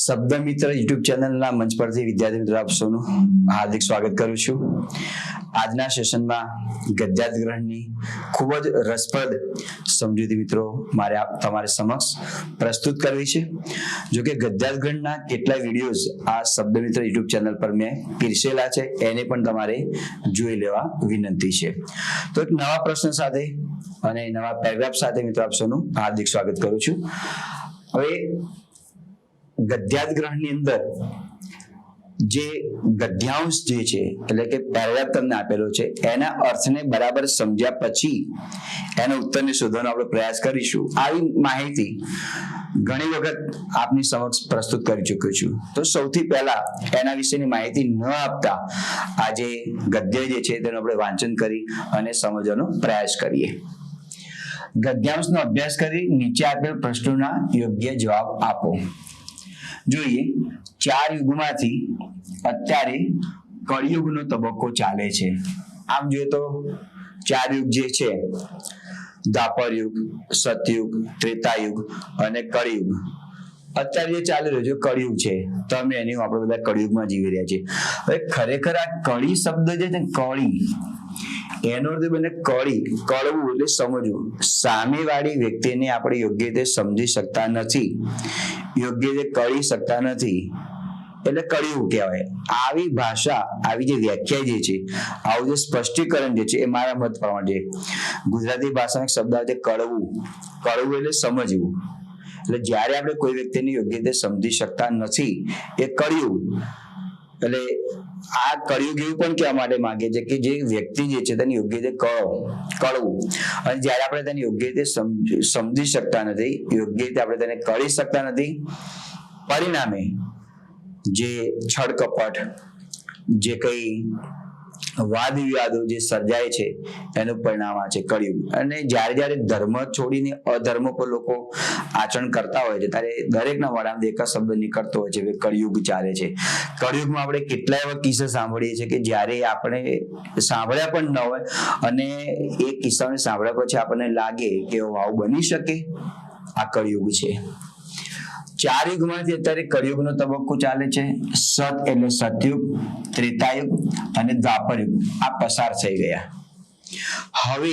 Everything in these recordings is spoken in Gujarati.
શબ્દ મિત્ર યુટ્યુબ ચેનલના મંચ પરથી વિદ્યાર્થી મિત્રો આપ સૌનું હાર્દિક સ્વાગત કરું છું. આજના સેશનમાં ગદ્યાત ગ્રહણની ખૂબ જ રસપ્રદ સમજૂતી મિત્રો મારે તમારી સમક્ષ પ્રસ્તુત કરવી છે. જો કે ગદ્યાત ગ્રહણના કેટલાય વિડીયોઝ આ શબ્દ મિત્ર યુટ્યુબ ચેનલ પર મેં પીરસેલા છે, એને પણ તમારે જોઈ લેવા વિનંતી છે. તો એક નવા પ્રશ્ન સાથે અને નવા પેરેગ્રાફ સાથે મિત્રો આપ સૌનું હાર્દિક સ્વાગત કરું છું. હવે ગદ્યાત ગ્રહણની અંદર જે ગદ્યાંશ જે છે, એટલે કે પેરેગ્રાફ તમને આપેલો છે, એના અર્થને બરાબર સમજ્યા પછી એના ઉત્તરને શોધવાનો આપણે પ્રયાસ કરીશું. આવી માહિતી ઘણી વખત આપની સમક્ષ પ્રસ્તુત કરી ચૂક્યો છું. તો સૌથી પહેલા એના વિશેની માહિતી ન આપતા આજે ગદ્ય જે છે, તેનું આપણે વાંચન કરી અને સમજવાનો પ્રયાસ કરીએ. ગદ્યાંશનો અભ્યાસ કરી નીચે આપેલ પ્રશ્નોના યોગ્ય જવાબ આપો. જોઈએ. ચાર યુગમાંથી અત્યારે કળિયુગનો તબક્કો ચાલે છે. આમ જોઈએ તો ચાર યુગ જે છે, દ્વાપર યુગ, સતયુગ, ત્રેતાયુગ અને કળિયુગ. અત્યારે જે ચાલી રહ્યું છે, કળિયુગ છે. તમે એની આપણે બધા કળિયુગમાં જીવી રહ્યા છીએ હવે ખરેખર આ કળી શબ્દ છે કળી, એનો અર્થ બને કળી, કળવું એટલે સમજવું. સામેવાળી વ્યક્તિને આપણે યોગ્ય રીતે સમજી શકતા નથી. યોગ્ય રીતે કળી શકતા નથી. એટલે કળિયુગ કહેવાય. આવી ભાષા, આવી જે વ્યાખ્યા જે છે, આવું જે સ્પષ્ટીકરણ જે છે, એ મારા મત પ્રમાણે છે. ગુજરાતી ભાષાનો શબ્દ આવે છે કળવું કળવું એટલે સમજવું. એટલે જ્યારે આપણે કોઈ વ્યક્તિને યોગ્ય રીતે સમજી શકતા નથી, એ કળિયુગ એટલે આ કળિયુગ એવું પણ કહેવા માટે માંગે છે કે જે વ્યક્તિ જે છે તેને યોગ્ય રીતે કળો, કળવું. અને જ્યારે આપણે તેને યોગ્ય રીતે સમજી શકતા નથી, યોગ્ય રીતે આપણે તેને કળી શકતા નથી, પરિણામે જે છળકપટ જે કઈ વાદ વિવાદો જે સર્જાય છે, એનું પરિણામ આ છે કળિયુગ. અને જ્યારે જ્યારે ધર્મ છોડીને અધર્મ પર લોકો આચરણ કરતા હોય છે, ત્યારે દરેકના વડામાં એક શબ્દ નીકળતો હોય છે કે કળિયુગ ચાલે છે. કળિયુગમાં આપણે કેટલા એવા કિસ્સા સાંભળીએ છીએ કે જ્યારે આપણે સાંભળ્યા પણ ન હોય અને એ કિસ્સાને સાંભળ્યા પછી આપણને લાગે કે આવું બની શકે. આ કળિયુગ છે. ચાર યુગમાંથી અત્યારે કળિયુગનો તબક્કો ચાલે છે. સત એટલે સતયુગ, ત્રેતાયુગ અને દ્વાપર યુગ આ પસાર થઈ ગયા. હવે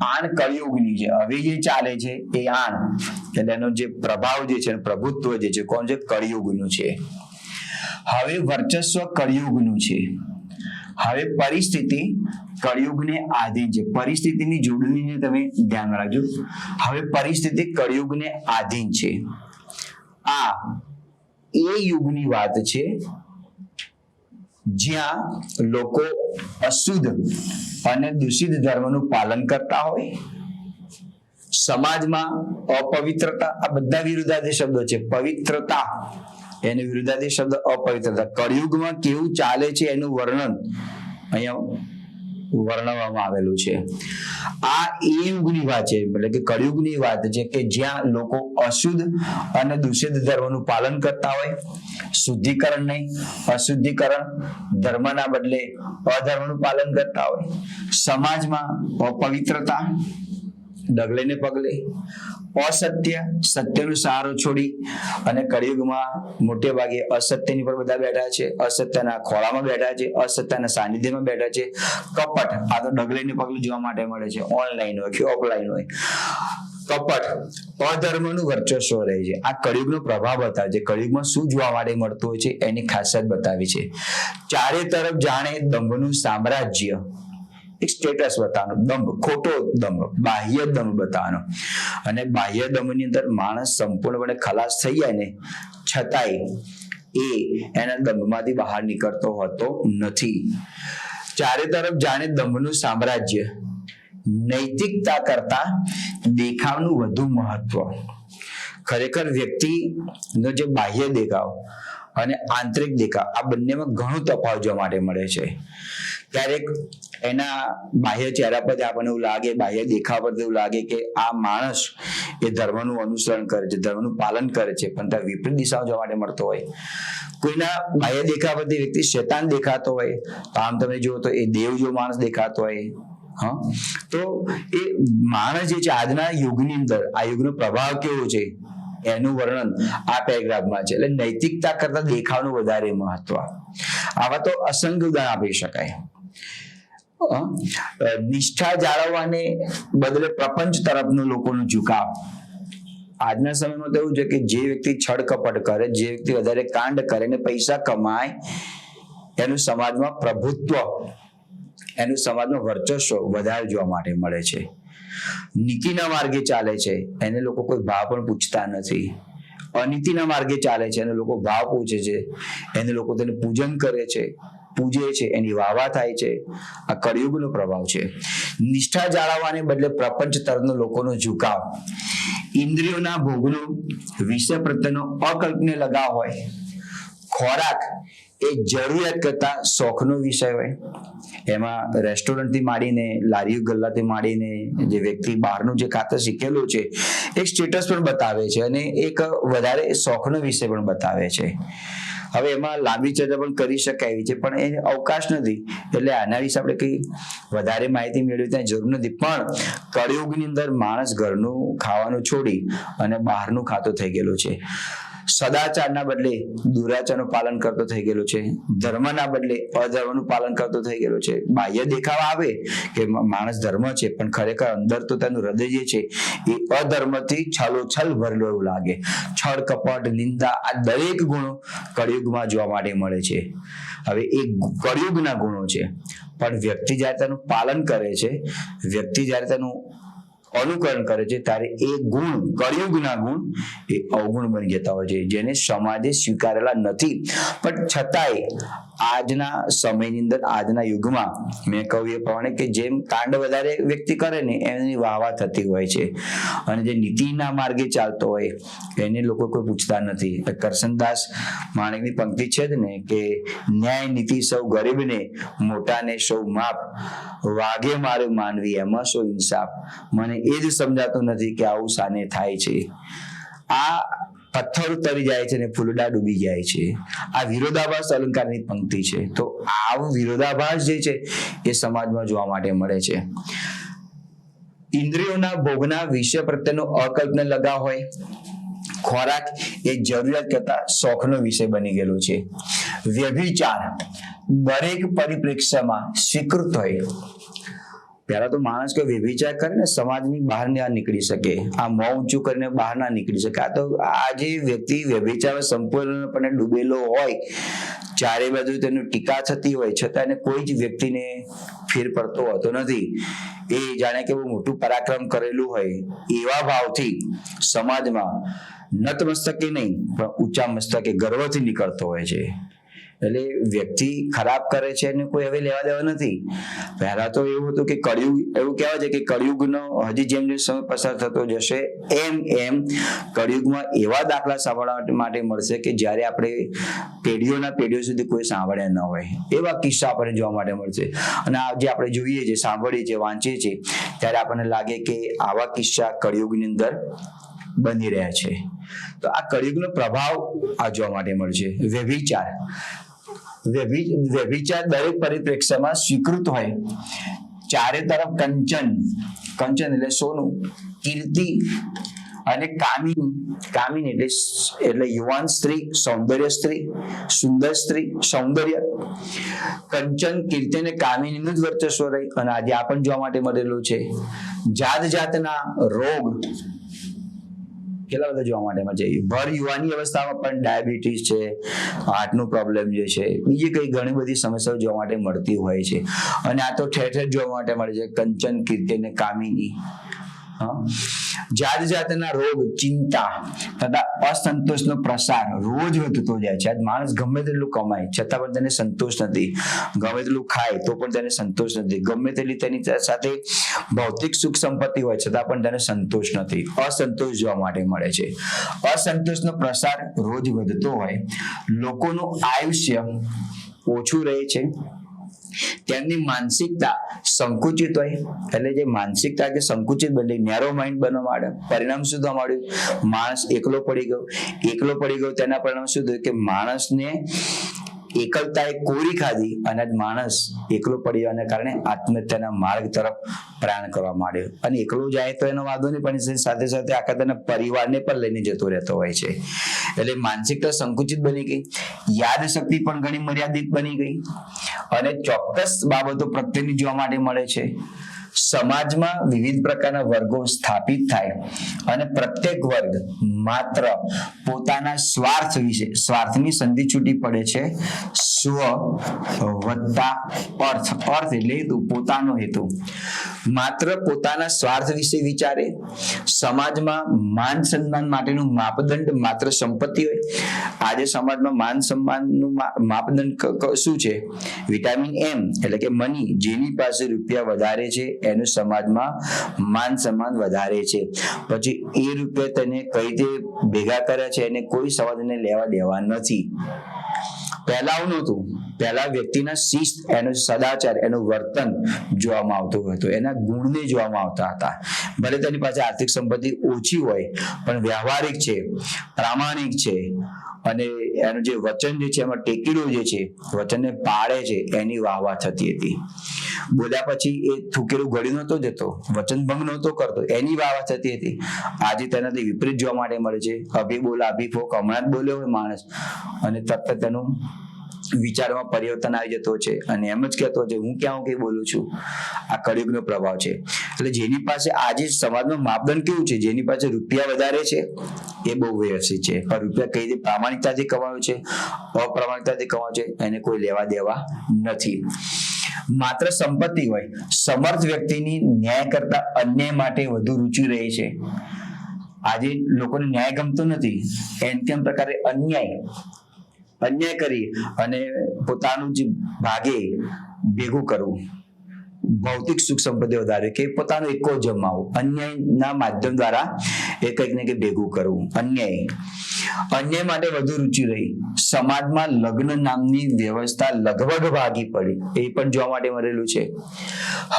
આણ કળિયુગની છે હવે જે ચાલે છે એ આણ એટલે એનો જે પ્રભાવ જે છે, પ્રભુત્વ જે છે, કોણ છે? કળિયુગનું છે. હવે વર્ચસ્વ કળિયુગનું છે. હવે પરિસ્થિતિ કળિયુગને આધીન છે. પરિસ્થિતિની જોડણીને તમે ધ્યાન રાખજો. હવે પરિસ્થિતિ કળિયુગને આધીન છે. આ એ યુગની વાત છે જ્યાં લોકો અશુદ્ધ અને દૂષિત ધર્મનું પાલન કરતા હોય. સમાજમાં અપવિત્રતા, આ બધા વિરુદ્ધાર્થી શબ્દો છે. પવિત્રતા, એને વિરુદ્ધાર્થી શબ્દ અપવિત્રતા. કળિયુગમાં કેવું ચાલે છે એનું વર્ણન? અહીંયા વર્ણવવામાં આવેલું છે. આ એ યુગની વાત છે, એટલે કે કળિયુગની વાત છે કે જ્યાં લોકો અશુદ્ધ અને દૂષિત ધર્મનું પાલન કરતા હોય, શુદ્ધિકરણ નહીં, અશુદ્ધિકરણ ધર્મના બદલે અધર્મનું પાલન કરતા હોય. સમાજમાં અપવિત્રતા ડગલે ને પગલે. અસત્ય સત્યનો સહારો છોડી અને કળિયુગમાં મોટે ભાગે અસત્યની પર બધા બેઠા છે. અસત્યના ખોળામાં બેઠા છે. અસત્યના સાનિધ્યમાં બેઠા છે. કપટ આ તો ડગલે ને પગલે જોવા માટે મળે છે. ઓનલાઈન હોય કે ઓફલાઈન હોય. કપટ અધર્મનું વર્ચસ્વ રહે છે. આ કળિયુગનો પ્રભાવ બતાવે છે. કળિયુગમાં શું જોવા માટે મળતું હોય છે એની ખાસિયત બતાવી છે. ચારે તરફ જાણે દંભનું સામ્રાજ્ય. એક સ્ટેટસ બતાવવાનો. દંભ, ખોટો દંભ, બાહ્ય દંભ બતાવવાનો. અને બાહ્ય દંભની અંદર માણસ સંપૂર્ણપણે ખલાસ થઈ જાય ને, છતાંય એ એના દંભમાંથી બહાર નીકળતો હોતો નથી. ચારે તરફ જાણે દંભનું સામ્રાજ્ય, નૈતિકતા કરતા દેખાવનું વધુ મહત્વ. ખરેખર વ્યક્તિનો જે બાહ્ય દેખાવ અને આંતરિક દેખાવ, આ બંનેમાં ઘણું તફાવત જોવા માટે મળે છે. ક્યારેક એના બાહ્ય ચહેરા પર આપણને એવું લાગે, બાહ્ય દેખાવ પર એવું લાગે કે આ માણસ એ ધર્મનું અનુસરણ કરે છે, ધર્મનું પાલન કરે છે, પણ ત્યાં વિપરીત દિશાઓ જોવા માટે મળતો હોય. કોઈના બાહ્ય દેખાવ પરથી વ્યક્તિ શેતાન દેખાતો હોય, તો આમ તમે જુઓ તો એ દેવ જો માણસ દેખાતો હોય, હા? તો એ માણસ જે છે, આજના યુગની અંદર, આ યુગનો પ્રભાવ કેવો છે? એનું વર્ણન આ પેરેગ્રાફમાં છે. એટલે નૈતિકતા કરતા દેખાવનું વધારે મહત્વ. આવા તો અસંખ્ય ઉદાહરણ આપી શકાય. નિષ્ઠા જાળવવાને બદલે પ્રપંચ તરફનું લોકોનું ઝુકાવ. આજના સમયમાં તો એવું છે કે જે વ્યક્તિ છળ કપટ કરે, જે વ્યક્તિ વધારે કાંડ કરે ને પૈસા કમાય, એનું સમાજમાં પ્રભુત્વ, એનું સમાજમાં વર્ચસ્વ વધારે જોવા માટે મળે છે. નીતિના માર્ગે ચાલે છે, એને લોકો કોઈ ભાવ પણ પૂછતા નથી. અનીતિના માર્ગે ચાલે છે, એને લોકો ભાવ પૂછે છે, એને લોકો તેને પૂજન કરે છે. પૂજે છે, એની વાવા થાય છે. આ કળિયુગનો પ્રભાવ છે. નિષ્ઠા જાળવવાને બદલે પ્રપંચ તરફનો લોકોનો ઝુકાવ. ઇન્દ્રિયોના ભોગનો વિષય પ્રત્યેનો અકલ્પને લગાવ હોય. ખોરાક એ જરૂરિયાત કરતા શોખનો વિષય હોય. એમાં રેસ્ટોરન્ટથી માંડીને, લારીઓ ગલ્લાથી માંડીને, જે વ્યક્તિ બહારનું જે ખાતર શીખેલું છે એક સ્ટેટસ પણ બતાવે છે અને એક વધારે શોખનો વિષય પણ બતાવે છે. હવે એમાં લાંબી ચર્ચા પણ કરી શકાય એવી છે, પણ એ અવકાશ નથી. એટલે આના વિશે આપણે કઈ વધારે માહિતી મેળવી ત્યાં જરૂર નથી. પણ કળિયુગની અંદર માણસ ઘરનું ખાવાનું છોડી અને બહારનું ખાતું થઈ ગયેલું છે. સદાચારના બદલે દુરાચારનું પાલન કરતો થઈ ગયેલો છે. ધર્મના બદલે અધર્મનું પાલન કરતો થઈ ગયેલો છે. બાહ્ય દેખાવ આવે કે માણસ ધર્મ છે, પણ ખરેખર અંદર તો તેનું હૃદય જે છે, એ અધર્મથી છલોછલ ભરેલો એવું લાગે. છળ, કપટ, નિંદા, આ દરેક ગુણો કળિયુગમાં જોવા માટે મળે છે. હવે એ કળિયુગના ગુણો છે. પણ વ્યક્તિ જ્યારે તેનું પાલન કરે છે, વ્યક્તિ જ્યારે તેનું અનુકરણ કરે છે. ત્યારે એ ગુણ કળિયુગના ગુણ, એ અવગુણ બની જતા હોય છે. જેને સમાજે સ્વીકારેલા નથી. પણ છતાંય આજના સમયની અંદર, આજના યુગમાં મેં કહ્યું એ પ્રમાણે કે જેમ કાંડ વધારે વ્યક્તિ કરે ને એની વાહવા થતી હોય છે. અને જે નીતિના માર્ગે ચાલતો હોય, એને લોકો કોઈ પૂછતા નથી. કરશનદાસ માણેકની પંક્તિ છે જ ને કે, ન્યાય નીતિ સૌ ગરીબને, મોટાને સૌ માપ. વાગે મારે માનવી, એમાં સૌ ઇન્સાફ. મને એ જ સમજાતું નથી કે આવું સાને થાય છે. આ પથ્થર તરી જાય છે અને ફૂલડા ડૂબી જાય છે. આ વિરોધાભાસ અલંકારની પંક્તિ છે. તો આવું વિરોધાભાસ જે છે એ સમાજમાં જોવા માટે મળે છે. ઇન્દ્રિયોના ભોગના વિષય પ્રત્યેનો અકલ્પના લગાવ હોય, ખોરાક એ જરૂરિયાત કરતા શોખનો વિષય બની ગયેલો છે. વ્યભિચાર દરેક પરિપ્રેક્ષ્યમાં સ્વીકૃત હોય. પહેલા તો માણસ કોઈ વિચાર કરીને સમાજની બહાર ના નીકળી શકે. આ મો ઊંચું કરીને બહાર ના નીકળી શકે. આ તો આ જે વ્યક્તિ વ્યભિચાર સંપૂર્ણપણે ડૂબેલો હોય, ચારે બાજુ તેનું ટીકા થતી હોય, છતાં એને કોઈ જ વ્યક્તિને ફેર પડતો હોતો નથી. એ જાણે કે બહુ મોટું પરાક્રમ કરેલું હોય, એવા ભાવથી સમાજમાં નતમસ્તકે નહીં, પણ ઊંચા મસ્તકે ગર્વથી નીકળતો હોય છે. એટલે વ્યક્તિ ખરાબ કરે છે એને કોઈ હવે લેવા દેવા નથી. પહેલા તો એવું હતું કે કળિયુગ, એવું કહેવાય છે કે કળિયુગનો હજી જેમ જેમ સમય પસાર થતો જશે, એમ એમ કળિયુગમાં એવા દાખલા સાંભળવા માટે મળશે કે જ્યારે આપણે પેઢીઓના પેઢીઓ સુધી કોઈ સાંભળ્યા ન હોય. એવા કિસ્સા આપણને જોવા માટે મળશે. અને આ જે આપણે જોઈએ છે, સાંભળીએ છીએ વાંચીએ છીએ ત્યારે આપણને લાગે કે આવા કિસ્સા કળિયુગની અંદર બની રહ્યા છે. તો આ કળિયુગનો પ્રભાવ આ જોવા માટે મળશે. વ્યભિચાર વ્યભિ- વ્યભિચાર દરેક પરિપ્રેક્ષ્યમાં સ્વીકૃત હોય. ચારે તરફ કંચન. કંચન એટલે સોનું, કીર્તિ અને કામિની. કામિન એટલે એટલે યુવાન સ્ત્રી, સૌંદર્ય સ્ત્રી, સુંદર સ્ત્રી, સૌંદર્ય. કંચન, કીર્તિ અને કામિનીનું જ વર્ચસ્વ રહી. અને આજે આ પણ જોવા માટે મળેલું છે. જાત જાતના રોગ કેટલા બધા જોવા માટે મળે છે? ભર યુવાની અવસ્થામાં પણ ડાયાબિટીસ છે, હાર્ટનો પ્રોબ્લેમ જે છે, બીજી કઈ ઘણી બધી સમસ્યાઓ જોવા માટે મળતી હોય છે. અને આ તો ઠેર ઠેર જોવા માટે મળે છે, કંચન કીર્તિ અને કામિની. હા. જાત જાતના રોગ, ચિંતા તથા અસંતોષનો પ્રસાર રોજ વધતો જાય છે. માણસ ગમે તેટલું કમાય, છતાં પણ તેને સંતોષ નથી. ગમે તેટલું ખાય, તો પણ તેને સંતોષ નથી. ગમે તેટલી તેની સાથે ભૌતિક સુખ સંપત્તિ હોય, છતાં પણ તેને સંતોષ નથી. અસંતોષ જોવા માટે મળે છે. અસંતોષનો પ્રસાર રોજ વધતો હોય. લોકોનું આયુષ્ય ઓછું રહે છે. તેમની માનસિકતા સંકુચિત હોય. એટલે જે માનસિકતા જે સંકુચિત બની નેરો માઇન્ડ બનવા માંડે. પરિણામ શું થવા માંડ્યું? માણસ એકલો પડી ગયો. એકલો પડી ગયો તેના પરિણામ શું થયું? કે માણસને એકલતાએ કોરી ખાધી અને માણસ એકલો પડ્યાને કારણે આત્મહત્યાના માર્ગ તરફ પ્રયાણ કરવા માંડ્યો. અને એકલો જાય તો એનો વાંધો નહીં, પણ સાથે સાથે આખા તેના પરિવારને પણ લઈને જતો રહેતો હોય છે. એટલે માનસિકતા સંકુચિત બની ગઈ. યાદ શક્તિ પણ ઘણી મર્યાદિત બની ગઈ. અને ચોક્કસ બાબતો પ્રત્યેની જોવા માટે મળે છે. સમાજમાં વિવિધ પ્રકારના વર્ગો સ્થાપિત થાય અને પ્રત્યેક વર્ગ માત્ર પોતાના સ્વાર્થ વિશે, સ્વાર્થની સંધિ છૂટી પડે છે. સ્વ વત્તા અર્થ અર્થ એટલે હેતુ, પોતાનો હેતુ. માત્ર પોતાના સ્વાર્થ વિશે વિચારે, સમાજમાં માન સન્માન માટેનું માપદંડ માત્ર સંપત્તિ હોય. આજે સમાજમાં માન સન્માનનું માપદંડ શું છે? વિટામિન એમ એટલે કે મની જેની પાસે રૂપિયા વધારે છે, એનું સમાજમાં માન સન્માન વધારે છે. પછી એ રૂપિયા તેને કઈ રીતે ભેગા કર્યા છે એને કોઈ સમાજને લેવા દેવા નથી. પહેલા આવું નહોતું. પહેલા વ્યક્તિના શિસ્ત, એનો સદાચાર, એનું વર્તન જોવામાં આવતું હતું. એના ગુણને જોવામાં આવતા હતા. ભલે તેની પાસે આર્થિક સંપત્તિ ઓછી હોય, પણ વ્યવહારિક છે, પ્રામાણિક છે અને એનું જે વચન જે છે, એમાં ટેકીડો જે છે, વચનને પાળે છે, એની વાહવા થતી હતી. બોલ્યા પછી એ થૂકેલું ઘડી નહોતો જતો વચન ભંગ નહોતો કરતો, એની વાહવા થતી હતી. આજે તેનાથી વિપરીત જોવા માટે મળે છે. અભી બોલા, અભી ફોક, હમણાં જ બોલ્યો હોય માણસ. અને તરત તેનું વિચારમાં પરિવર્તન આવી જતો છે. અને એમ જ કહેતો છે, હું ક્યાં કઈ બોલું છું? આ કળિયુગનો પ્રભાવ છે. એટલે જેની પાસે આજે સમાજનું માપદંડ કેવું છે? જેની પાસે રૂપિયા વધારે છે, એ બહુ વ્યવસ્થિત છે. પણ રૂપિયા કઈ રીતે પ્રામાણિકતાથી કમાયો છે? અપ્રામાણિકતાથી કમાયો છે, એને કોઈ લેવા દેવા નથી. માત્ર સંપત્તિ હોય, સમર્થ વ્યક્તિની ન્યાય કરતા અન્ય માટે વધુ રુચિ રહે છે. આજે લોકોને ન્યાય ગમતો નથી. એમ કેમ પ્રકારે અન્યાય? અન્યાય કરી અને પોતાનું જે ભાગે ભેગું કરવું. ભૌતિક સુખ સંપત્તિ વધારે કે પોતાનો એકો જમાવું. અન્યાયના માધ્યમ દ્વારા એ કંઈક ને કંઈક ભેગું કરવું. અન્યાય. અન્યાય માટે વધુ રુચિ રહી. સમાજમાં લગ્ન નામની વ્યવસ્થા લગભગ ભાગી પડી. એ પણ જોવા માટે મળેલું છે.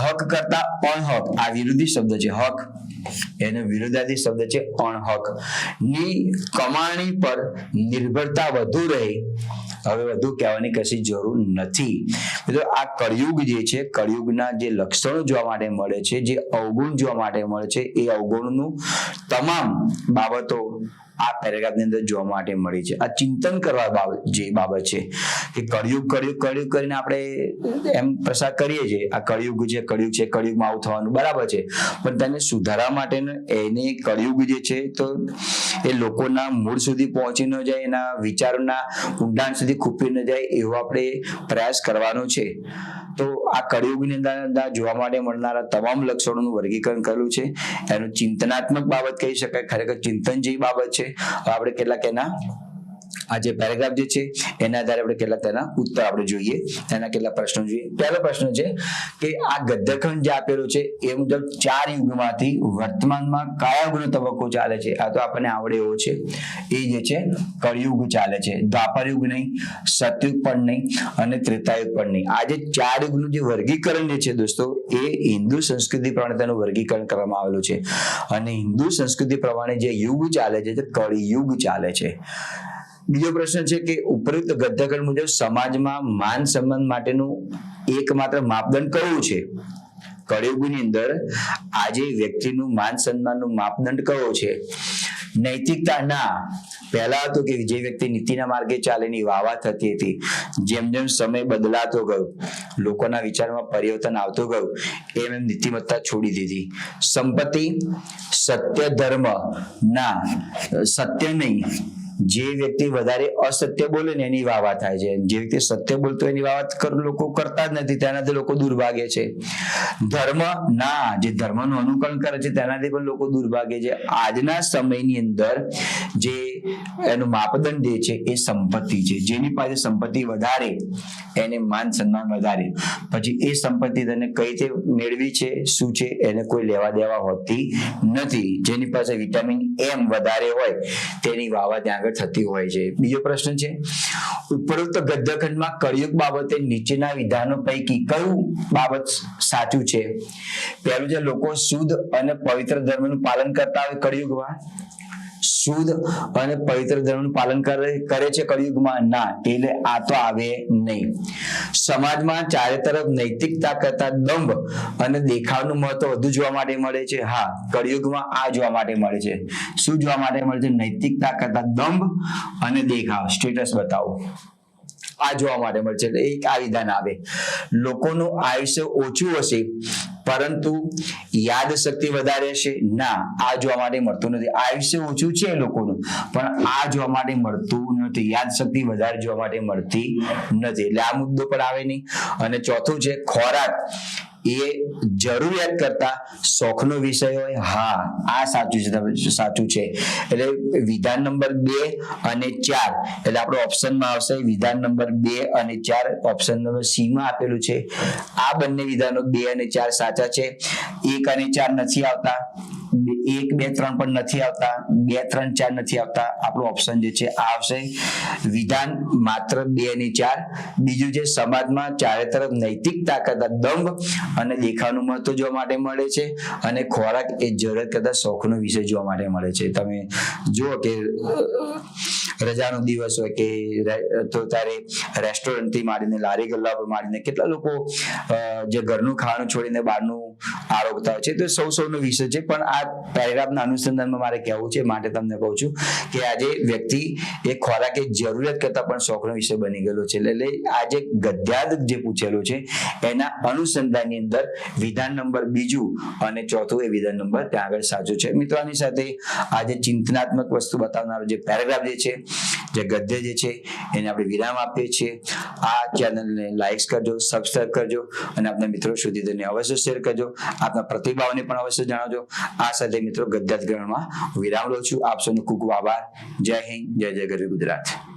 હક કરતા પણ હક. આ વિરોધી શબ્દ છે. હક. એનો વિરોધાદી શબ્દ છે અણહક. ની કમાણી પર નિર્ભરતા વધુ રહે. હવે વધુ કહેવાની કશી જરૂર નથી. મિત્રો, આ કળિયુગ જે છે, કળિયુગના જે લક્ષણો જોવા માટે મળે છે, જે અવગુણ જોવા માટે મળે છે, એ અવગુણનું તમામ બાબતો આ પેરેગ્રાફની અંદર જોવા માટે મળી છે. આ ચિંતન કરવા બાબત જે બાબત છે કે કળિયુગ કળિયુગ કળિયુગ કરીને આપણે એમ પ્રસાર કરીએ છીએ, આ કળિયુગ છે કળિયુગ છે, કળિયુગમાં આવું થવાનું બરાબર છે. પણ તેને સુધારવા માટે એને કળિયુગ જે છે, તો એ લોકોના મૂળ સુધી પહોંચી ન જાય, એના વિચારોના ઊંડાણ સુધી ખૂપી ન જાય, એવો આપણે પ્રયાસ કરવાનો છે. તો આ કળિયુગની અંદર જોવા માટે મળનારા તમામ લક્ષણોનું વર્ગીકરણ કરેલું છે. એનું ચિંતનાત્મક બાબત કહી શકાય. ખરેખર ચિંતન જેવી બાબત છે આપણે કેટલાક એના આ જે પેરેગ્રાફ જે છે, એના આધારે આપણે કેટલાક તેના ઉત્તર આપણે જોઈએ, તેના કેટલા પ્રશ્નો જોઈએ. પહેલો પ્રશ્ન છે કે આ ગદ્યખંડ જે આપેલો છે, એ મુજબ ચાર યુગમાંથી વર્તમાનમાં કયા યુગનો તબક્કો ચાલે છે? આ તો આપણને આવડે એવો છે. એ જે છે, કળિયુગ ચાલે છે. દ્વાપર યુગ નહીં, સતયુગ પણ નહીં અને ત્રેતાયુગ પણ નહીં. આ જે ચાર યુગનું જે વર્ગીકરણ જે છે દોસ્તો, એ હિન્દુ સંસ્કૃતિ પ્રમાણે તેનું વર્ગીકરણ કરવામાં આવેલું છે. અને હિન્દુ સંસ્કૃતિ પ્રમાણે જે યુગ ચાલે છે તે કળિયુગ ચાલે છે બીજો પ્રશ્ન છે કે ઉપરોક્ત ગદ્યકળ મુજબ સમાજમાં માન સન્માન માટેનું એકમાત્ર માપદંડ કયું છે? કળિયુગની અંદર આજે વ્યક્તિનું માન સન્માનનું માપદંડ કયો છે? નૈતિકતા ના પહેલા હતું કે જે વ્યક્તિ નીતિના માર્ગે ચાલે એની વાવા થતી હતી. જેમ જેમ સમય બદલાતો ગયો, લોકોના વિચારમાં પરિવર્તન આવતું ગયું, એમ એમ નીતિમત્તા છોડી દીધી. સંપત્તિ, સત્ય, ધર્મ ના સત્ય નહીં જે વ્યક્તિ વધારે અસત્ય બોલે ને એની વાવા થાય છે. જે વ્યક્તિ સત્ય બોલતો એની વાવા લોકો કરતા જ નથી. તેનાથી લોકો દુર્ભાગ્ય છે. ધર્મ ના, જે ધર્મનું અનુકરણ કરે છે, તેનાથી પણ લોકો દુર્ભાગ્ય છે. આજના સમયની અંદર જે એનું માપદંડ છે, એ સંપત્તિ છે. જેની પાસે સંપત્તિ વધારે, એને માન સન્માન વધારે. પછી એ સંપત્તિ તેને કઈ રીતે મેળવી છે, શું છે, એને કોઈ લેવા દેવા હોતી નથી. જેની પાસે વિટામિન એમ વધારે હોય, તેની વાવા ત્યાં આગળ થતી હોય છે. બીજો પ્રશ્ન છે, ઉપરોક્ત ગદ્યખંડમાં કળિયુગ બાબતે નીચેના વિધાનો પૈકી કયું બાબત સાચું છે? પહેલું છે, લોકો શુદ્ધ અને પવિત્ર ધર્મનું પાલન કરતા હોય કળિયુગમાં. શુદ્ધ અને પવિત્ર ધર્મનું પાલન કરે છે કળિયુગમાં? ના એટલે આ તો આવે નહીં. સમાજમાં ચારે તરફ નૈતિકતા કરતા દંભ અને દેખાવનું મહત્વ વધુ જોવા માટે મળે છે. હા, કળિયુગમાં આ જોવા માટે મળે છે. શું જોવા માટે મળે છે? નૈતિકતા કરતા દંભ અને દેખાવ. સ્ટેટસ બતાવો. આ જોવા માટે મળશે એક આ વિધાન આવે. લોકોનું આયુષ્ય ઓછું હશે પરંતુ યાદ શક્તિ વધારે હશે ના, આ જોવા માટે મળતું નથી. આયુષ્ય ઓછું છે લોકોનું. પણ આ જોવા માટે મળતું નથી. યાદ શક્તિ વધારે જોવા માટે મળતી નથી. એટલે આ મુદ્દો પણ આવે નહીં. અને ચોથું છે ખોરાક. એ જરૂરિયાત કરતા શોખનો વિષય હોય. હા, આ સાચું છે સાચું છે. એટલે વિધાન નંબર બે અને ચાર, એટલે આપણો ઓપ્શનમાં આવશે વિધાન નંબર બે અને ચાર ઓપ્શન નંબર સી માં આપેલું છે. આ બંને વિધાનો બે અને ચાર સાચા છે. એક અને ચાર નથી આવતા. એક, બે, ત્રણ પણ નથી આવતા, બે, ત્રણ, ચાર નથી આવતા. આપણો ઓપ્શન જે છે આ આવશે. વિધાન માત્ર બે અને ચાર. બીજું છે સમાજમાં ચારે તરફ નૈતિકતા કરતા દંભ અને દેખાવનું મહત્વ જોવા માટે મળે છે અને ખોરાક એ જરૂરત કરતા શોખનો વિષય જોવા માટે મળે છે. તમે જુઓ કે રજાનો દિવસ હોય કે તો ત્યારે રેસ્ટોરન્ટથી માંડીને, લારી ગલ્લા પર માંડીને કેટલા લોકો જે ઘરનું ખાવાનું છોડીને બહારનું આરોગતા હોય છે. તો સૌ સૌનો વિષય છે. પણ આ પેરેગ્રાફના અનુસંધાનમાં મારે કહેવું છે, માટે તમને કહું છું કે આજે વ્યક્તિ એ ખોરાક એ જરૂરિયાત કરતા પણ શોખનો વિષય બની ગયેલો છે. એટલે આજે ગદ્યાર્થ જે પૂછેલું છે, એના અનુસંધાનની અંદર વિધાન નંબર બીજું અને ચોથું એ વિધાન નંબર ત્યાં આગળ સાચું છે. મિત્રો સાથે આજે ચિંતનાત્મક વસ્તુ બતાવનારો જે પેરેગ્રાફ જે છે, જે ગદ્ય જે છે, એને આપણે વિરામ આપીએ છીએ. આ ચેનલને લાઇક્સ કરજો, સબસ્ક્રાઇબ કરજો અને આપના મિત્રો સુધી તેને અવશ્ય શેર કરજો. આપના પ્રતિભાવને પણ અવશ્ય જણાવજો. આ સાથે મિત્રો ગદ્યાત ગ્રહણમાં વિરામ લઉં છું. આપ સૌનો ખૂબ ખૂબ આભાર. જય હિન્દ, જય જય ગરવી ગુજરાત.